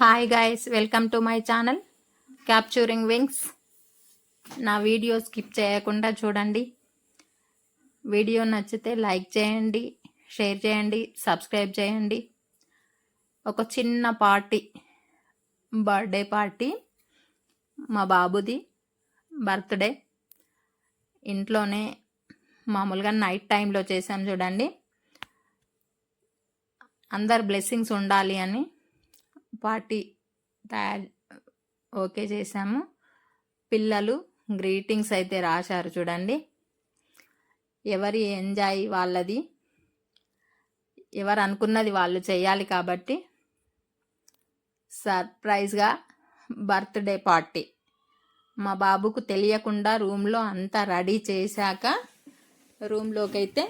Hi guys welcome to my channel capturing wings నా video skip చేయకుండా చూడండి. Video నచ్చితే లైక్ చేయండి షేర్ చేయండి సబ్స్క్రైబ్ చేయండి. ఒక చిన్న పార్టీ బర్త్డే పార్టీ మా బాబుది బర్త్డే ఇంట్లోనే మామూలుగా నైట్ టైంలో చేసాం చూడండి. అందరు బ్లెస్సింగ్స్ ఉండాలి అని పార్టీ తయారు ఓకే చేసాము పిల్లలు గ్రీటింగ్స్ అయితే రాశారు చూడండి. ఎవరి ఎంజాయ్ వాళ్ళది ఎవరు అనుకున్నది వాళ్ళు చేయాలి కాబట్టి సర్ప్రైజ్గా బర్త్డే పార్టీ. మా బాబుకు తెలియకుండా రూమ్లో అంతా రెడీ చేశాక రూమ్లోకి అయితే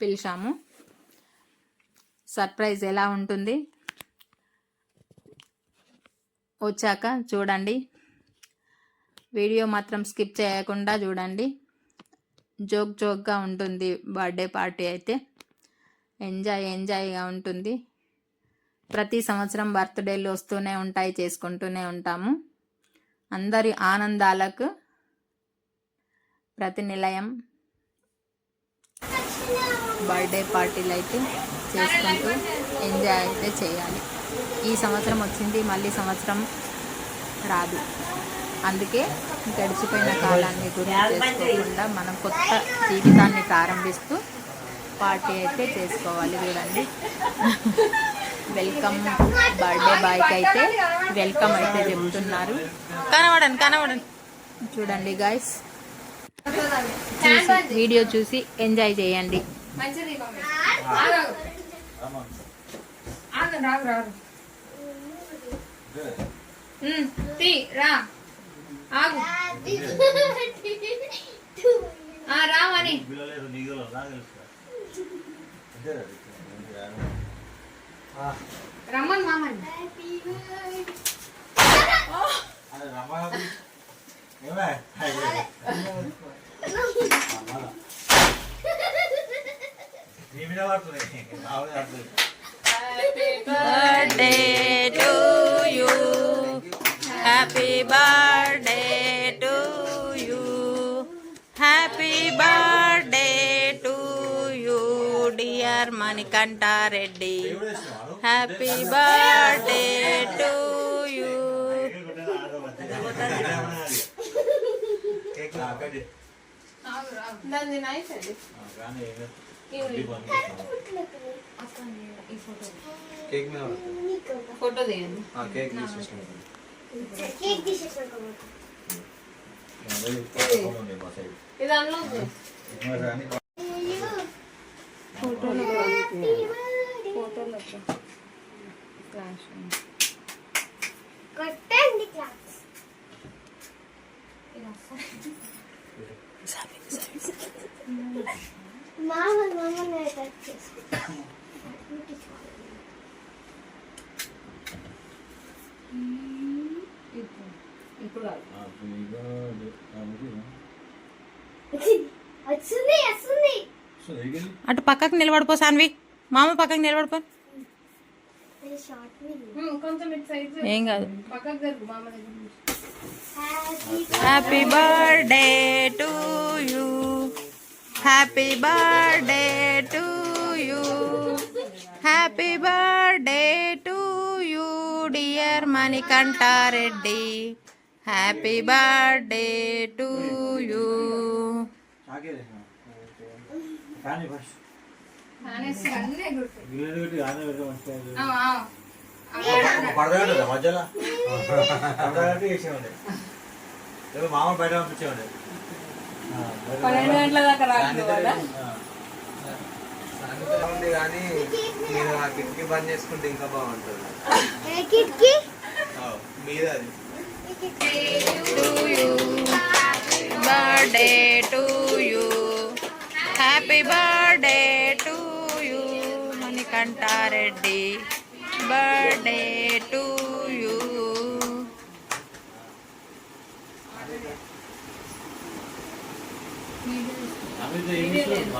పిలిచాము. సర్ప్రైజ్ ఎలా ఉంటుంది? వచ్చాక చూడండి. వీడియో మాత్రం స్కిప్ చేయకుండా చూడండి. జోక్ జోక్గా ఉంటుంది బర్త్డే పార్టీ అయితే. ఎంజాయ్ ఎంజాయ్గా ఉంటుంది. ప్రతి సంవత్సరం బర్త్డేలు వస్తూనే ఉంటాయి చేసుకుంటూనే ఉంటాము. అందరి ఆనందాలకు ప్రతి నిలయం బర్త్డే పార్టీలు అయితే చేసుకుంటూ ఎంజాయ్ అయితే చేయాలి. ఈ సంవత్సరం వచ్చింది మళ్ళీ సంవత్సరం రాదు. అందుకే గడిచిపోయిన కాలాన్ని గుర్తు చేసుకోకుండా మనం కొత్త జీవితాన్ని ప్రారంభిస్తూ పార్టీ అయితే చేసుకోవాలి చూడండి. వెల్కమ్ బర్త్డే బాయ్కి అయితే వెల్కమ్ అయితే చెప్తున్నారు. కనబడండి కనబడండి చూడండి గాయస్ చూసి వీడియో చూసి ఎంజాయ్ చేయండి. మంచిది మమ్మీ. ఆగు, ఆగు. ఆగు, రాగు, రాగు. ఉమ్, తీ, రా. ఆగు. ఆ, రామని రమ్మని మామని. Birthday to you Happy birthday to you. Happy birthday to you. Happy birthday to you, dear Manikanta Reddy. Happy birthday to you. Cake మీద ఫోటో తీయండి. కేక్ తీసేసుకుంటాం ఇది ఉంది. ఫోటోలో కొట్టండి క్లాస్ చేసుకో ఇప్పుడు అటు పక్కకు నిలబడిపో సాన్వి మామ పక్కకు నిలబడిపో. సైడ్ ఏం కాదు. పక్కకు జరుగు మామ దగ్గర నుంచి. Happy birthday to you happy birthday to you happy birthday to you dear Manikanta Reddy happy birthday to you నానేసి అన్నీ ఎగురుతాయి. ఆ, ఆ. మధ్యలో మామ బయట పంపించేవాడి పన్నెండు గంటల దాకా ఉంది కానీ మీరు ఆ కిటికీ బంద్ చేసుకుంటే ఇంకా బాగుంటుంది. కిట్కి? మీద అది birthday to you happy birthday to you Manikanta Reddy birthday to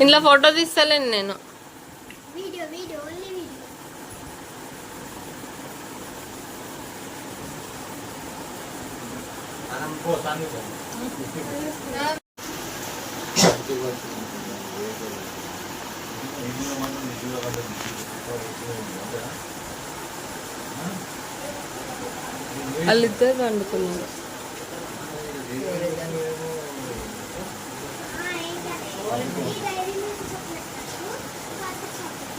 ఇంట్లో ఫోటో తీస్తలేను నేను వీడియో వీడియో ఓన్లీ వీడియో మనం పో సాంగ్ పో. నా- ఇందులో మనం నిజంగా పడ్డది. వాళ్ళిద్దరు వండుకున్నారు. ఆ ఏంటది ఈ డైరీ మిల్క్ చాక్లెట్ పాత చాక్లెట్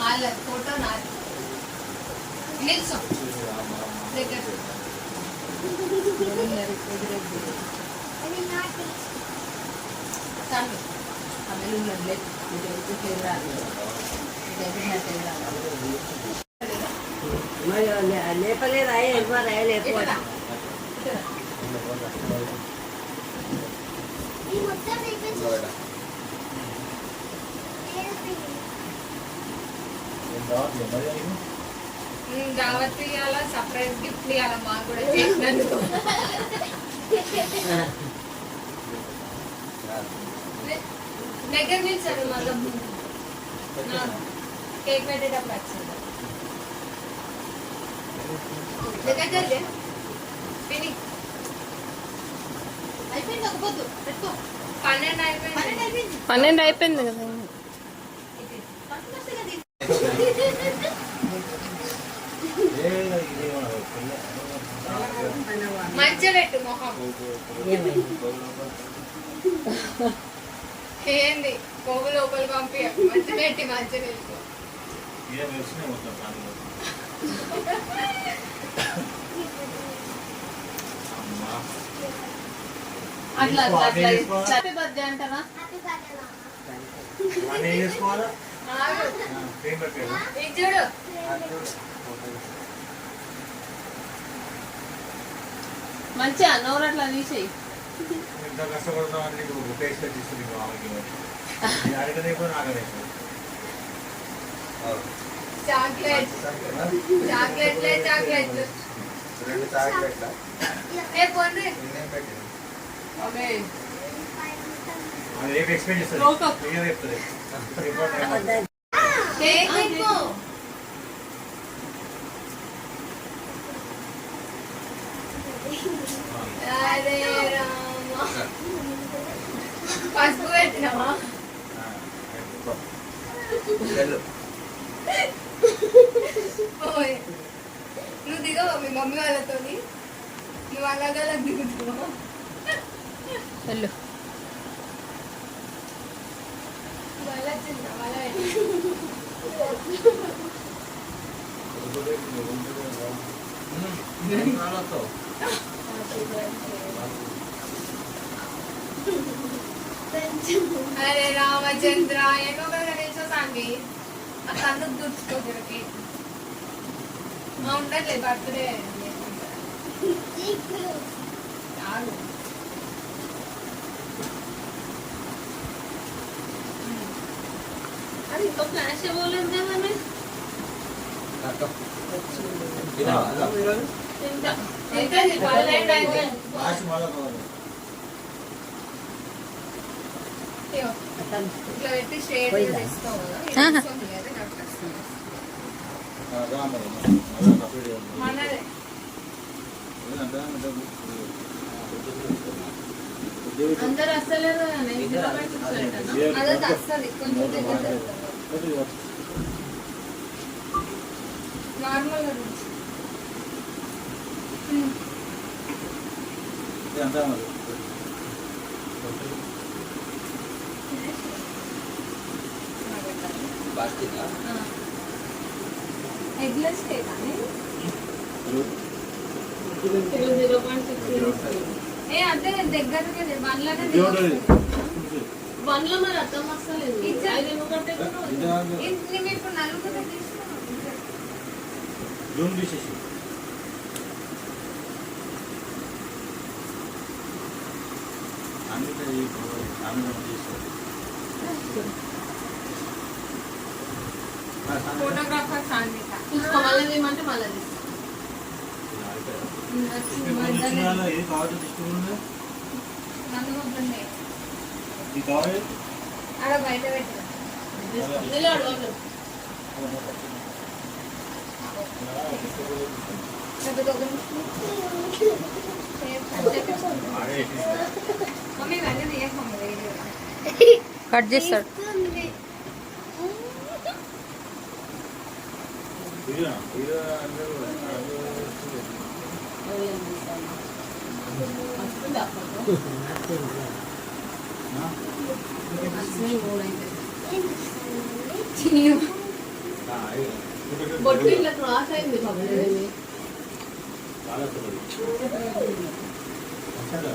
వాళ్ళ ఫోటో నాది నిల్చో దగ్గర అది నాటి కానీ లేపలేదా ఎవ్వరా లేకపోతే ఈ మొత్తం అయిపోయింది దావత్ ఇవ్వాలా సర్ప్రైజ్ గిఫ్ట్ ఇవ్వాలా మాకు కూడా చేసినందుకు. దగ్గర నిల్చండి మళ్ళీ కేక్ పెట్టేటప్పుడు వచ్చింది దగ్గర జరిగే పిని అయిపోయింది ఒక పొద్దు పెట్టుకో పన్నెండు అయిపోయింది పన్నెండు అయిపోయింది పన్నెండు అయిపోయింది కదా మంచిగా పెట్టు మొహం ఏంది? కొవ్వు లోపల పంపి మంచి పెట్టి. అమ్మా. అట్లా అట్లా అంటావా? చూడు. మంచిగా నోరు అట్లా తీసేయి. ఎంత కష్టపడతామని నీకు టేస్ట్ తీసుకుంది మామూలుగా నేను అడగనే కూడా నాగలేదు చాక్లెట్ చాక్లెట్లే చాక్లెట్ రెండు చాక్లెట్ల ఏ పొండి నిన్నేం పెట్టింది ఓకే అది ఏం ఎక్స్ప్లెయిన్ చేస్తుంది లోకం. క్లియర్ చెప్తుంది రిపోర్ట్ కేక్ పెట్టుకో అరే పెట్టినావా. నువ్వు దిగవా మీ మమ్మీ వాళ్ళతో నువ్వు అలాగా దిగుతున్నావా? వెళ్ళు. వాళ్ళ చిన్న వాళ్ళ అరే రామచంద్ర ఎన్నో కదా నిల్చో సాంగి ఆ కన్నుకు దుడుచుకోకి ఉండట్లే బర్త్డే ఆగు అది ఇంకో ఫ్లాష్ ఇవ్వలేదు కదా తింటా తింటా పన్నెండు అయిపోయింది లాస్ట్ మళ్ళీ పోవాలి. ఇదిగో. ఇట్లా పెట్టి స్ట్రేట్ తీసుకోవు కదా ఇది ఆహా. తీసుకోండి కదా, నాకు వస్తుంది. ఆ, రా మరి. మళ్ళీ కంప్లీట్ చేయాలి. మనదే ఏదంటే అంటే అందరు. అదే కొంచెం జరుగుతుంది. నార్మల్ ఇదంతా మరి ప్లాస్టిక్ ఎగ్లెస్ ఏ అదే దగ్గరగా వన్ లాగా వన్లో మరి అర్థం వస్తలేదు నలుగురు జూమ్ తీసేసి. అందుకే ఈ ఫోటోగ్రాఫర్ సాన్విక చూసుకో మళ్ళీ ఏమంటే మళ్ళీ తీసుకో. ఏది ఇట్లా క్రాస్ అయింది పాపం. చాలా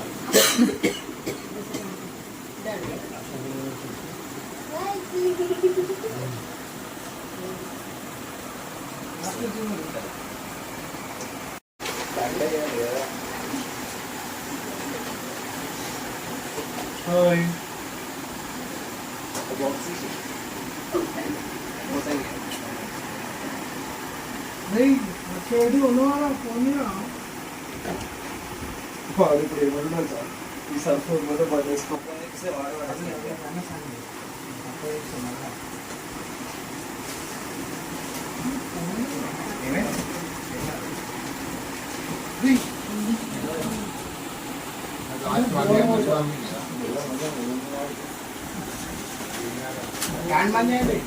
డాడీ. హాయ్ వాడు ఇప్పుడు ఏమన్నా సార్ ఈ సర్ఫ్ క్యాన్ బంద్ చేయండి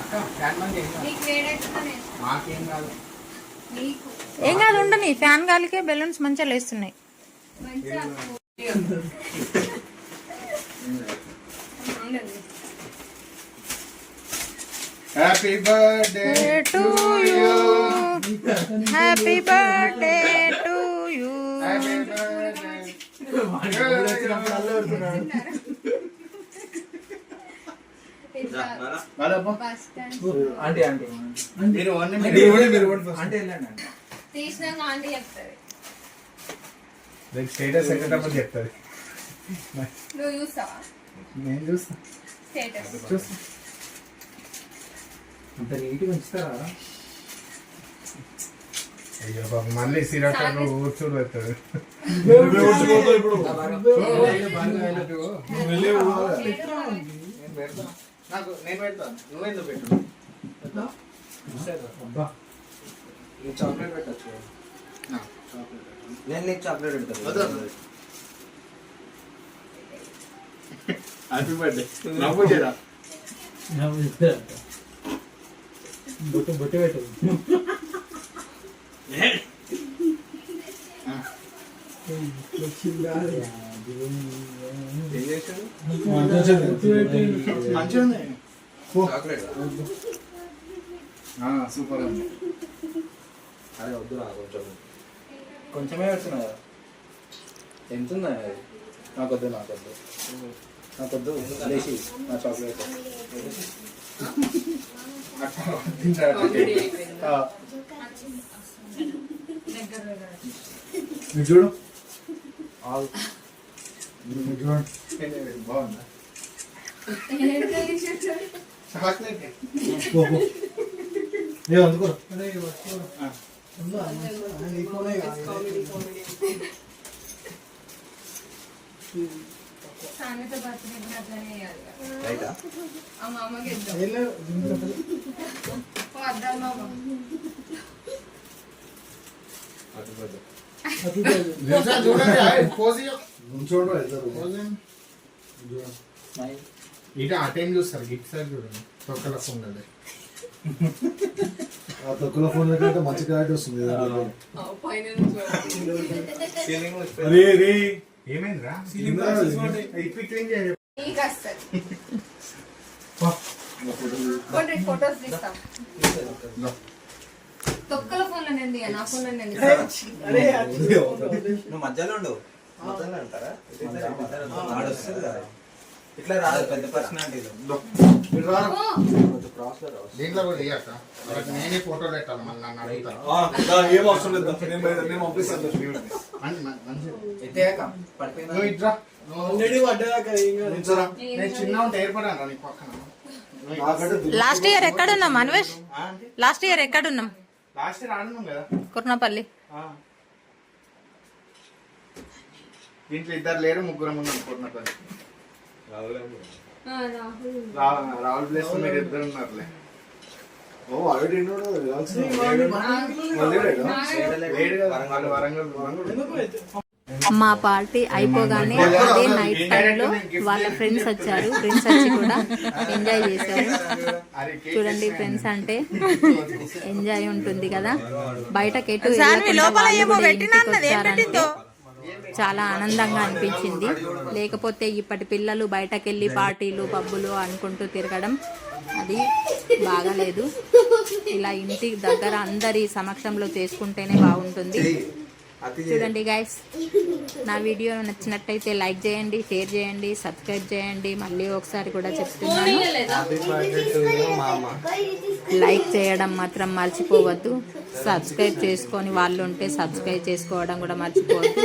అక్క క్యాన్ బంద్ చేయండి మాకేం కాదు ఏం కాదు ఉండని ఫ్యాన్ గాలికే బెలూన్స్ మంచిగా లేస్తున్నాయి. Happy birthday to you happy birthday to you happy birthday ఇట్లా బస్ స్టాండ్ ఆంటీ రేపు స్టేటస్ ఎక్కేటప్పుడు చెప్తుంది. నువ్వు చూస్తావా? నేను చూస్తా. స్టేటస్ చూస్తా. అంత నీట్గా ఉంచుతారా? అయ్యో బాబు మళ్ళీ పెడతాడు నేను పెడతా. నాకు నేను పెడతా. నువ్వెందుకు పెట్టు? చాక్లెట్ పెట్టచ్చు నేను నీకు చాక్లెట్ పెడతాను. హ్యాపీ బర్త్డే నవ్వు చేయరా? బొట్టు బొట్టు పెట్టు. సూపర్ ఉంది. అదే వద్దురా కొంచెం. కొంచెమే వచ్చినా ఎంత ఉందా అది నాకొద్దు నాకొద్దు. నాకొద్దు లేచి నా చాక్లెట్ చూడు. బాగుందా? చాక్లెట్ అందుకో సామెత బర్త్డే అట్లనే ఆ అద్దాలు ఇటు ఆ టైం చూస్తారు ఇటు సార్ చూడండి తొక్కల ఫోన్ అదే ఆ తొక్కుల ఫోన్ కంటే మంచి క్లారిటీ వస్తుంది అరే రే ఏమైందిరా? ఫొటోస్ తీస్తాం. తొక్కల ఫోన్ నా ఫోన్ మధ్యలో ఉండు. మధ్యలో ఇట్లా రాదు పెద్ద పర్సనాలిటీలో ఓ, దీంట్లో కూడా తీయక్క నేనే ఫోటో పెట్టాలి మళ్ళీ నన్ను అడుగుతాను ఏం అవసరం లేదు నేను నేను పంపిస్తాను మంచి మంచి ఎత్తేయక పడిపోయిందా? నువ్వు ఇట్రా. ఆల్రెడీ పడ్డాక నుంచరా నేను చిన్న ఉంటే ఏర్పడాను నీ పక్కన. నాకంటే లాస్ట్ ఇయర్ ఎక్కడున్నాం అన్వేష్? లాస్ట్ ఇయర్ ఎక్కడున్నాం? లాస్ట్ ఇయర్ ఆడున్నాం కదా. కుర్నపల్లి. ఆ. దీంట్లో ఇద్దరు లేరు ముగ్గురం ఉన్నాం కొన్నపల్లి ఆ, రాహుల్. ప్లేస్ మీరు ఇద్దరు ఉన్నారులే. ఓ మా పార్టీ అయిపోగానే అదే నైట్ టైంలో వాళ్ళ ఫ్రెండ్స్ వచ్చారు. ఫ్రెండ్స్ వచ్చి కూడా ఎంజాయ్ చేశారు. చూడండి ఫ్రెండ్స్ అంటే ఎంజాయ్ ఉంటుంది కదా. బయటకి ఎటు సాన్వి వెళ్ళకుండా లోపల వాళ్ళు ఏమో కూడా పెట్టినా ఇంటికి అన్నది. ఏం వచ్చారంటే చాలా ఆనందంగా అనిపించింది. లేకపోతే ఇప్పటి పిల్లలు బయటకెళ్ళి పార్టీలు పబ్బులు అనుకుంటూ తిరగడం అది బాగాలేదు. ఇలా ఇంటి దగ్గర అందరి సమక్షంలో చేసుకుంటేనే బాగుంటుంది. చూడండి గైస్ నా వీడియో నచ్చినట్టయితే లైక్ చేయండి షేర్ చేయండి సబ్స్క్రైబ్ చేయండి. మళ్ళీ ఒకసారి కూడా చెప్తున్నాను. లైక్ చేయడం మాత్రం మర్చిపోవద్దు. సబ్స్క్రైబ్ చేసుకొని వాళ్ళు ఉంటే సబ్స్క్రైబ్ చేసుకోవడం కూడా మర్చిపోవద్దు.